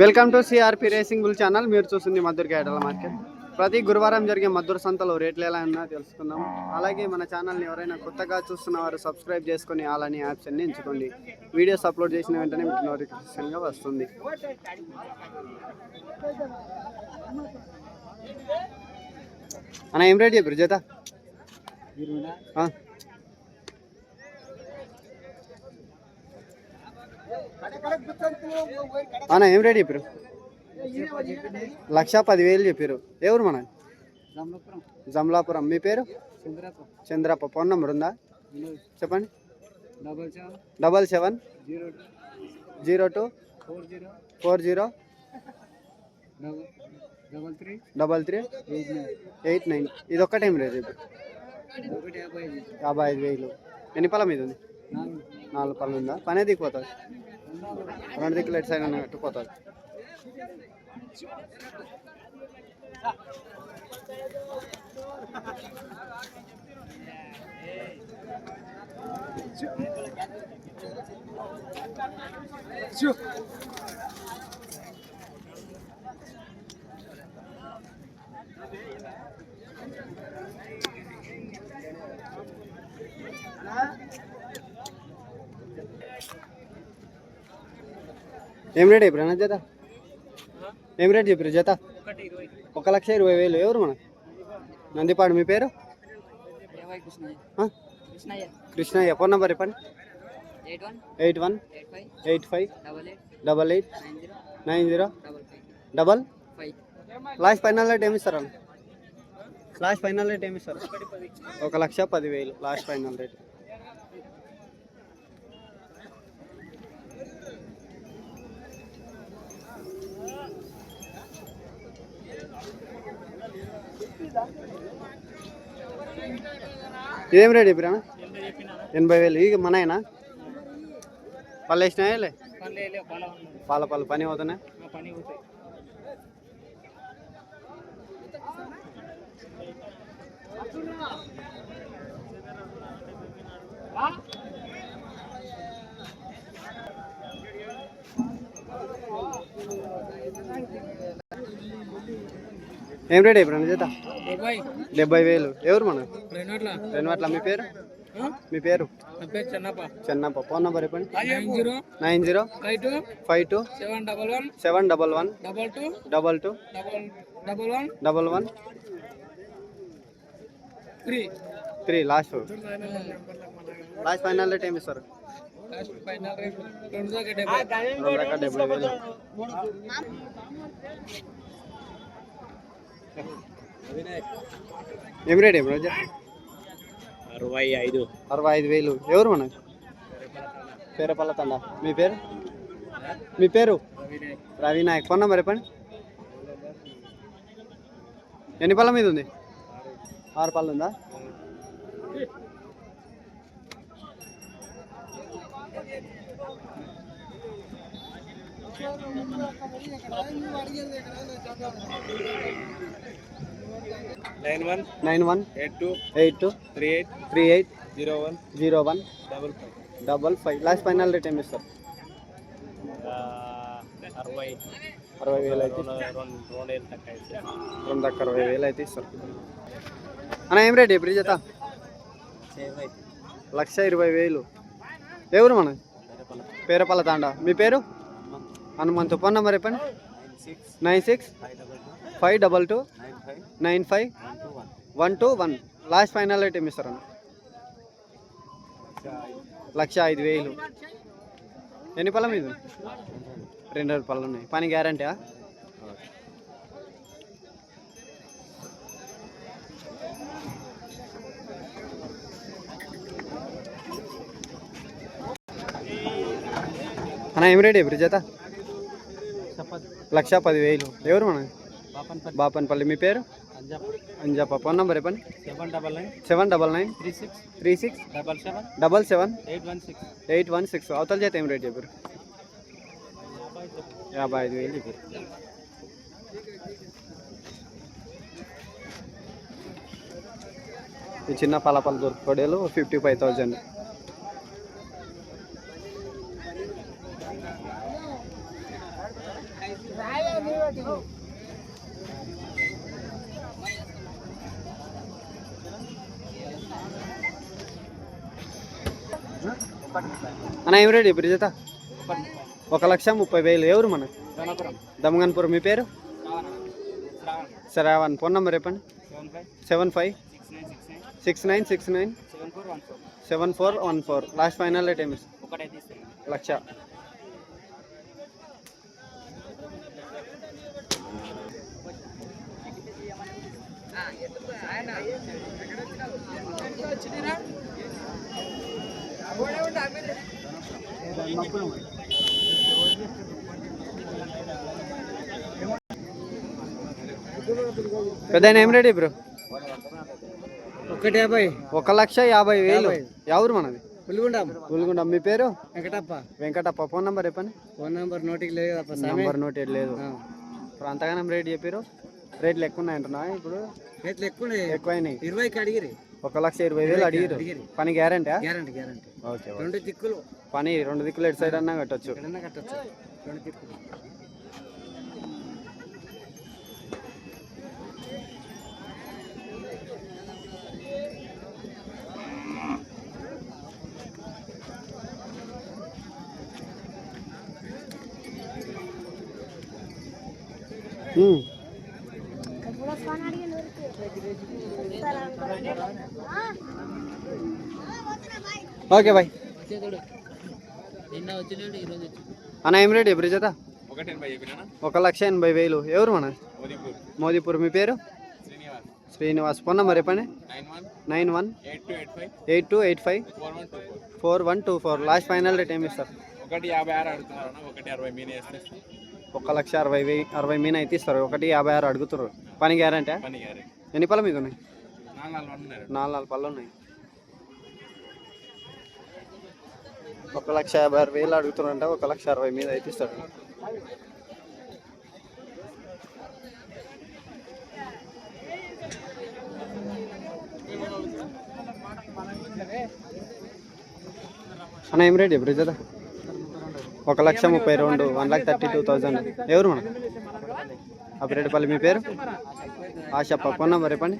Welcome to CRP racing bull channel మీరు చూస్తుంది మధుర క్యాటల market. ప్రతి గురువారం జరిగే మధుర సంతలో రేట్లు ఎలా ఉన్నా తెలుసుకుందాం. అలాగే మన ఛానల్ని ఎవరైనా కొత్తగా చూస్తున్న వారు సబ్స్క్రైబ్ చేసుకొని అలాని ఆప్షన్ని ఎంచుకోండి. వీడియోస్ అప్లోడ్ చేసిన వెంటనే మీకు నోటిఫికేషన్గా వస్తుంది. అన్న ఏం రేట్ చెప్పారు జత? అన్న ఏం రేట్ చెప్పారు లక్ష పదివేలు చెప్పారు ఎవరు మన? జమలాపురం. మీ పేరు? చంద్రప్ప. ఫోన్ నెంబర్ ఉందా? చెప్పండి. Double seven zero two four zero double double three double three eight nine. Eight nine ఇది ఒక్కటే ఏం రేట్ యాభై ఐదు వేలు. ఎన్ని పళ్ళ మీద ఉంది? నాలుగు పళ్ళు ఉందా? పనే దిగిపోతుంది రెండు దిక్కులు ఎటు సైడ్ కట్టుకుపోతుంది ఏం రేట్ చెప్పారు అన్న జత? ఏం రేట్ చెప్పారు జత? ఒక లక్ష ఇరవై వేలు. ఎవరు మన నందిపాడు మీ పేరు? కృష్ణయ్య. ఫోన్ నెంబర్ చెప్పండి. Eight one eight five double eight nine zero double last final rate ఏమి ఇస్తారు అన్న? లాస్ట్ ఫైనల్ రేట్ ఏమి ఇస్తారు? పది ఒక లక్ష పదివేలు లాస్ట్ ఫైనల్ రేట్. ఇదేం రేట్ చెప్పిరా ఎంత చెప్పినా ఎనభై వేలు ఇక మనయేనా పళ్ళు వేసినాయా లే పని లేదు పొలం ఉన్నది పాల పళ్ళు పని అవుతున్నాయి మా పని పోతాయి ఏం రేట్ చెప్పిరా చేత డెబ్బై. వేలు. ఎవరు మన? అట్లా మీ పేరు? మీ పేరు? చెన్నప్ప. చెన్నప్ప. ఫోన్ నెంబర్ చెప్పండి. Nine zero. Nine zero. Five two. Five two. Seven double one. Double two. Double one. Three. Last last final rate ఏమి ఇస్తారు? Last final rate. రెండు డెబ్బై వేలు. ఏం రేట్ ఏమి రోజు అరవై ఐదు. అరవై ఐదు వేలు. ఎవరు మన? పేరపల్ల తండ. మీ పేరు? మీ పేరు? రవి నాయక్ ఫోన్ నెంబర్ చెప్పండి. ఎన్ని పళ్ళ మీద ఉంది? ఆరు పళ్ళు ఉందా? Nine one nine one eight two eight two three eight three eight zero one zero one double five double five last final rate ఏమి ఇస్తారు? అరవై. అరవై వేలు అయితే రెండు రెండు వేలు తక్కువ అయితే. రెండు దాకా అరవై వేలు అయితే ఇస్తారు. అన్న ఏం రేట్ ఇప్పుడు జత? లక్ష ఇరవై వేలు. ఎవరు మన? పేరపల్ల తాండ. మీ పేరు? హనుమంతు. ఫోన్ నెంబర్ చెప్పండి. Nine six. Five double two. Nine five one two one. Last final rate ఏమి ఇస్తారు అన్న? లక్ష ఐదు వేలు. ఎన్ని పళ్ళ మీద? రెండు రెండు పళ్ళు ఉన్నాయి. పని గ్యారంటీ అన్న ఏం రేట్ ఇప్పుడు జత లక్ష పదివేలు. ఎవరు మన? బాపన్పల్లి. మీ పేరు? అంజప్ప ఫోన్ నంబర్ చెప్పండి. Seven double nine. Seven double nine. Three six. Three six. Double seven. Double seven. Eight one six. Eight one six. అవతల చేత ఏం రేట్ చెప్పారు? యాభై ఐదు. వేలు చెప్పారు. ఈ చిన్న పలపల దొరుకుకోడేలు ఫిఫ్టీ ఫైవ్ థౌజండ్. అన్న ఏం రేట్ ఇప్పుడు జత ఒక లక్ష ముప్పై వేలు. ఎవరు మన? దమగన్పూర్. మీ పేరు? శ్రావణ్. ఫోన్ నెంబర్ చెప్పండి. Seven five six nine six nine seven four one four. Last final rate ఏమి లక్ష. పెద్ద ఏం రేట్ బ్రో? ఒకటి యాభై. ఒక లక్ష యాభై వేలు. ఎవరు మనది? పులిగుండం. పుల్గుండ. మీ పేరు? వెంకటప్ప. వెంకటప్ప. ఫోన్ నెంబర్ చెప్పండి. ఫోన్ నంబర్ నోటికి లేదు నంబర్ నోట్ లేదు. ఇప్పుడు అంతగానం రేట్ చెప్పారు రేట్లు ఎక్కువ ఉన్నాయి అంటున్నా ఇప్పుడు? రేట్లు ఎక్కువ ఎక్కువైనాయి. ఇరవైకి అడిగిరి ఒక లక్ష ఇరవై వేలు అడిగిరు. పని గ్యారంటీ గ్యారంటీ గ్యారంటీ. ఓకే. రెండు దిక్కులు. పని రెండు దిక్కులు ఎటు సైడ్ అన్నా కట్టొచ్చు. కట్టచ్చు. రెండు దిక్కులు. Okay bye. అన్న ఏం రేట్ ఎప్పుడు చెప్పినా ఒక లక్ష ఎనభై వేలు. ఎవరు మన? మోదీపూర్. మోదీపూర్ మీ పేరు? శ్రీనివాస్. శ్రీనివాస్. ఫోన్ నెంబర్ చెప్పండి. Nine one eight two eight five four one two four. Last final rate ఏమి ఇస్తారు? ఒకటి యాభై ఆరు అడుగుతున్నారు అన్న. ఒకటి అరవై మీన వేస్తే ఒక లక్ష అరవై వెయ్యి అరవై మీన అయితే ఇస్తారు. ఒకటి యాభై ఆరు అడుగుతారు పని గ్యారంటీ? పని ఎన్ని పళ్ళ మీద ఉన్నాయి నాలుగు నాలుగు పళ్ళు ఉన్నాయి. ఒక లక్ష యాభై ఆరు వేలు అడుగుతున్నారంటే ఒక లక్ష అరవై మీద అయితే ఇస్తాడు. అన్న ఏం రేట్ ఎప్పుడు జత ఒక లక్ష ముప్పై రెండు one lakh thirty two thousand. ఎవరు మనం? అప్పిరెడ్డిపల్లి మీ పేరు? ఆశ పప్పన్న మరి చెప్పండి.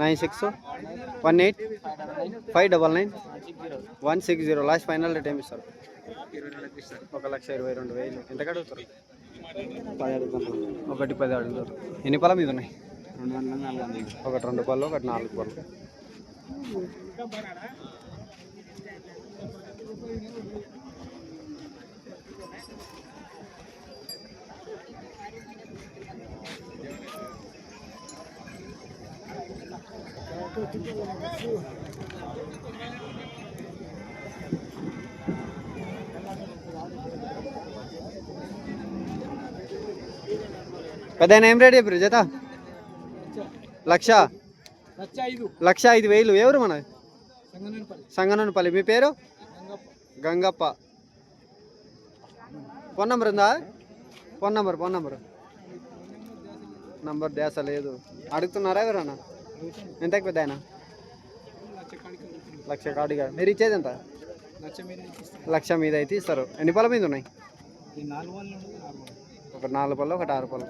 Nine six one eight five double nine one six zero. Last final rate ఏమి ఇస్తారు? ఒక లక్ష ఇరవై రెండు వేలు. ఎంత అడుగుతారు ఒకటి పది అడుగుతారు. ఎన్ని పళ్ళ మీద ఉన్నాయి? ఒకటి రెండు పళ్ళు ఒకటి నాలుగు పళ్ళు. పెద్ద ఏం రేట్ చెప్పారు జత? లక్ష? లక్ష ఐదు. వేలు. ఎవరు మన? సంగనపల్లి మీ పేరు? గంగప్ప. ఫోన్ నంబర్ ఉందా? Phone number phone number. Number దేశ లేదు. అడుగుతున్నారా ఎవరన్నా? ఎంత పెద్ద ఆయన? లక్ష కాడిగా మీరు ఇచ్చేది ఎంత? లక్ష మీద అయితే ఇస్తారు. ఎన్ని పళ్ళ మీద ఉన్నాయి? నాలుగు ఆరు ఒక నాలుగు పళ్ళు ఒకటి ఆరు పళ్ళు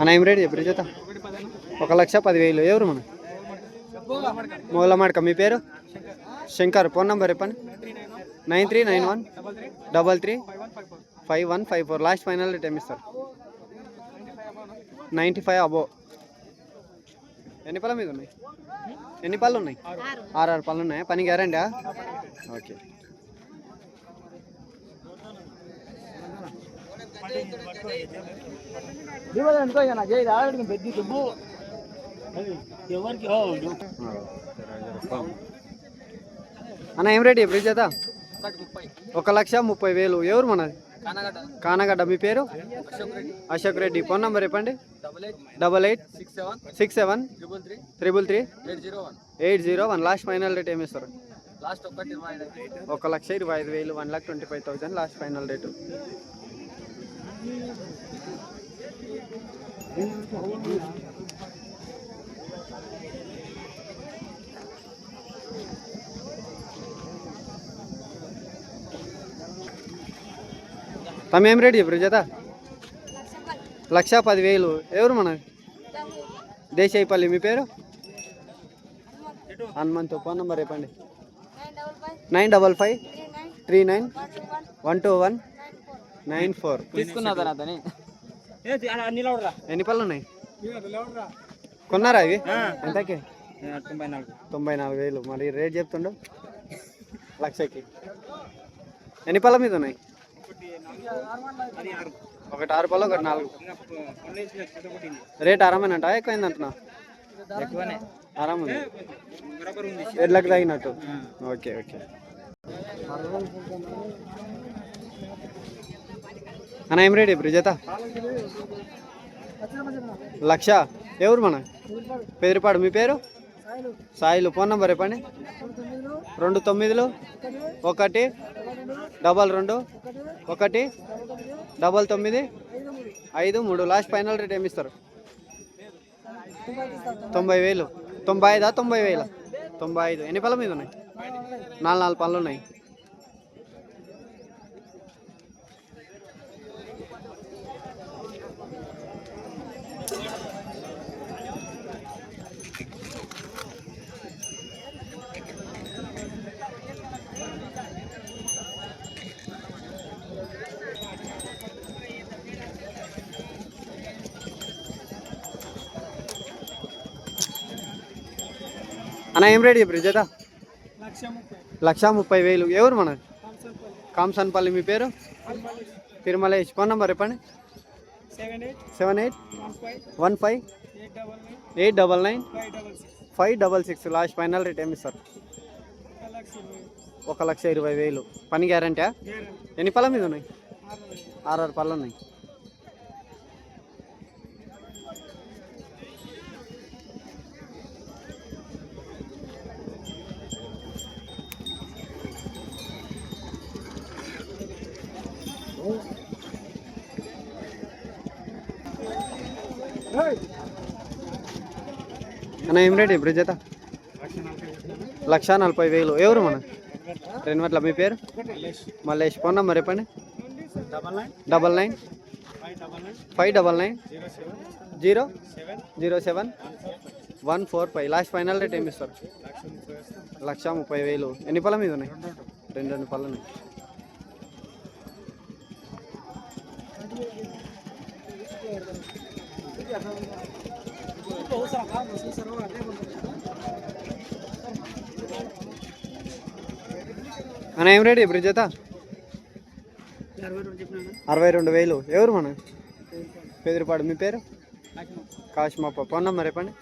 అన్న ఏం రేట్ చెప్పారు చేత ఒక లక్ష పదివేలు. ఎవరు మన? మూలమాడక మీ పేరు? శంకర్. ఫోన్ నంబర్ చెప్పండి. Nine three nine one double three five one five four. Last final rate ఏమి ఇస్తారు? నైంటీ ఫైవ్ అబో. ఎన్ని పళ్ళ మీద ఉన్నాయి? ఎన్ని పళ్ళు ఉన్నాయి? ఆరు. ఆరు పళ్ళు ఉన్నాయి? పని గ్యారంటీ ఓకే. ఎవరికి అన్న ఏం రేట్ ఎప్పుడు చేత ఒక లక్ష ముప్పై వేలు. ఎవరు మనది? కానగడ్డ. మీ పేరు? అశోక్ రెడ్డి. రెడ్డి ఫోన్ నంబర్ చెప్పండి. Double eight six seven triple three eight zero one. Last final rate ఏమి ఇస్తారు? లాస్ట్ ఒక లక్ష ఇరవై ఐదు వేలు. One lakh twenty five thousand last final rate. తమ ఏం రేట్ చెప్పారు జత? లక్ష పదివేలు. ఎవరు మన? దేశాయిపల్లి మీ పేరు? హనుమంతు. ఫోన్ నెంబర్ చెప్పండి. Nine double five. Three nine. One two one. Nine four. తీసుకున్నా అతని ఎన్ని పళ్ళు ఉన్నాయి? కొన్నారా ఇవి? ఎంతకి? తొంభై నాలుగు. తొంభై నాలుగు వేలు. మరి రేట్ చెప్తుండు? లక్షకి. ఎన్ని పళ్ళ మీద ఉన్నాయి? ఒకటి ఆరు పళ్ళు ఒకటి నాలుగు. రేట్ ఆరామేనంట? ఎక్కువైంది అంటున్నా ఎక్కువనే. ఆరామ్ ఉంది. ఎడ్లకు తగినట్టు ఓకే ఓకే. అన్న ఏం రేట్ ఇప్పుడు జత? లక్ష. ఎవరు మన? పెదిరిపాడు. మీ పేరు? సాయిలు. ఫోన్ నంబర్ చెప్పండి. రెండు తొమ్మిదిలు. ఒకటి. డబల్ రెండు. ఒకటి. డబల్ తొమ్మిది. ఐదు మూడు. లాస్ట్ ఫైనల్ రేట్ ఏమి ఇస్తారు? తొంభై వేలు. తొంభై ఐదా? తొంభై వేల? తొంభై ఐదు. ఎన్ని పళ్ళ మీద ఉన్నాయి? నాలుగు నాలుగు పళ్ళు ఉన్నాయి. అన్న ఏం రేట్ చెప్పారు జత? లక్ష ముప్పై వేలు. ఎవరు మన? కాంసన్పల్లి. మీ పేరు? తిరుమలేష్ ఫోన్ నంబర్ చెప్పండి. Seven eight one five eight double nine five double six. Last final rate ఏమి ఇస్తారు? ఒక లక్ష ఇరవై వేలు. పని గ్యారంటీ ఎన్ని పళ్ళ మీద ఉన్నాయి? ఆరు ఆరు పళ్ళు ఉన్నాయి. అన్న ఏం రేట్ ఇప్పుడు జత లక్ష నలభై వేలు. ఎవరు మన? రెన్వట్ల మీ పేరు? మల్లేష్. ఫోన్ నెంబర్ చెప్పండి. Double nine. Five double nine. Zero zero seven. One four five. Last final rate ఏమి ఇస్తారు? లక్షా ముప్పై లక్ష ముప్పై వేలు. ఎన్ని పళ్ళ మీద ఉన్నాయి? రెండు రెండు పళ్ళు ఉన్నాయి. అన్న ఏం రేట్ ఇప్పుడు జత అరవై రెండు వేలు. ఎవరు మన? పెదిరిపాడు మీ పేరు? కాశ్మప్ప. ఫోన్ నంబర్ చెప్పండి.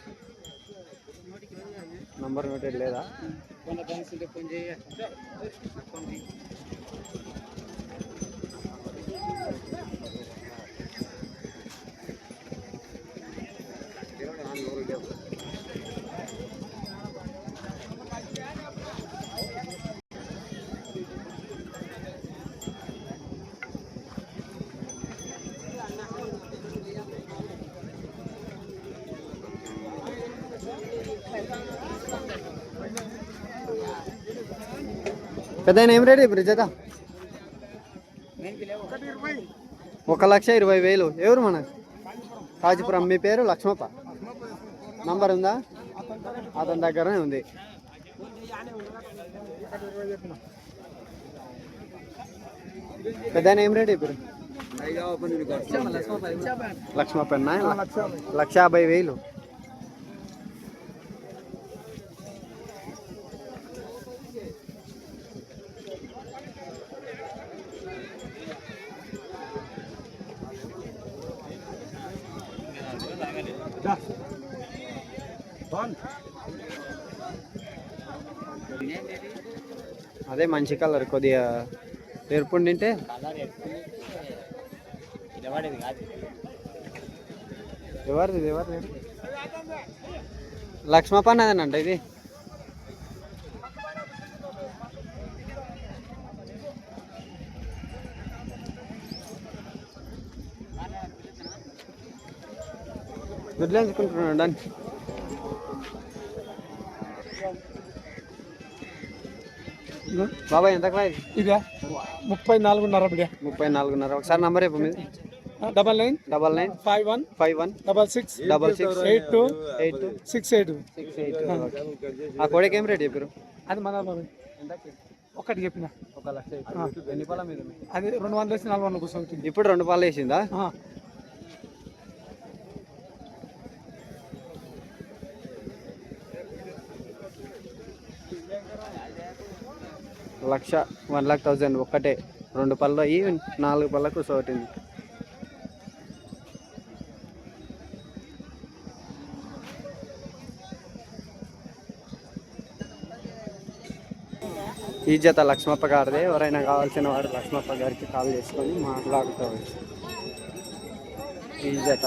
నంబర్ నోటెడ్ లేదా? పెద్ద ఏం రేటు ఇప్పుడు జత? ఒక లక్ష ఇరవై వేలు. ఎవరు మన? కాజీపురం. మీ పేరు? లక్ష్మప్ప. నంబర్ ఉందా? అతని దగ్గరనే ఉంది. పెద్ద ఏం రేటు ఇప్పుడు లక్ష్మప్ప లక్ష యాభై వేలు. అదే మంచి కలర్ కొద్దిగా ఎరుపు ఉండింటే. ఎవరిది ఎవరిది? ఇది అదేనంట ఇది? గుడ్లు ఎంచుకుంటున్నాడు బాబాయ్ ఎంత ఇదే ముప్పై నాలుగున్నర బిడ్డ. ముప్పై నాలుగున్నర. ఒకసారి నంబర్ చెప్పు మీది double nine. Double nine. Five one. Five one. Double six. Double six. Eight two. Eight two. Six eight. Six eight ఆ కోడికి ఏం రేట్ చెప్పారు అది మన ఒకటి చెప్పిన. ఒక లక్ష ఎన్ని పాల మీద? అది రెండు వందల వేసి నాలుగు వందల కూర్చోబెట్టింది ఇప్పుడు రెండు పాలు వేసిందా? లక్ష వన్ లాక్ థౌజండ్ ఒక్కటే. రెండు పళ్ళు అయ్యి నాలుగు పళ్ళకు సోటింది. ఈ జత లక్ష్మప్ప గారిదే. ఎవరైనా కావాల్సిన వారు లక్ష్మప్ప గారికి కాల్ చేసుకొని మాట్లాడుకోవచ్చు. ఈ జత.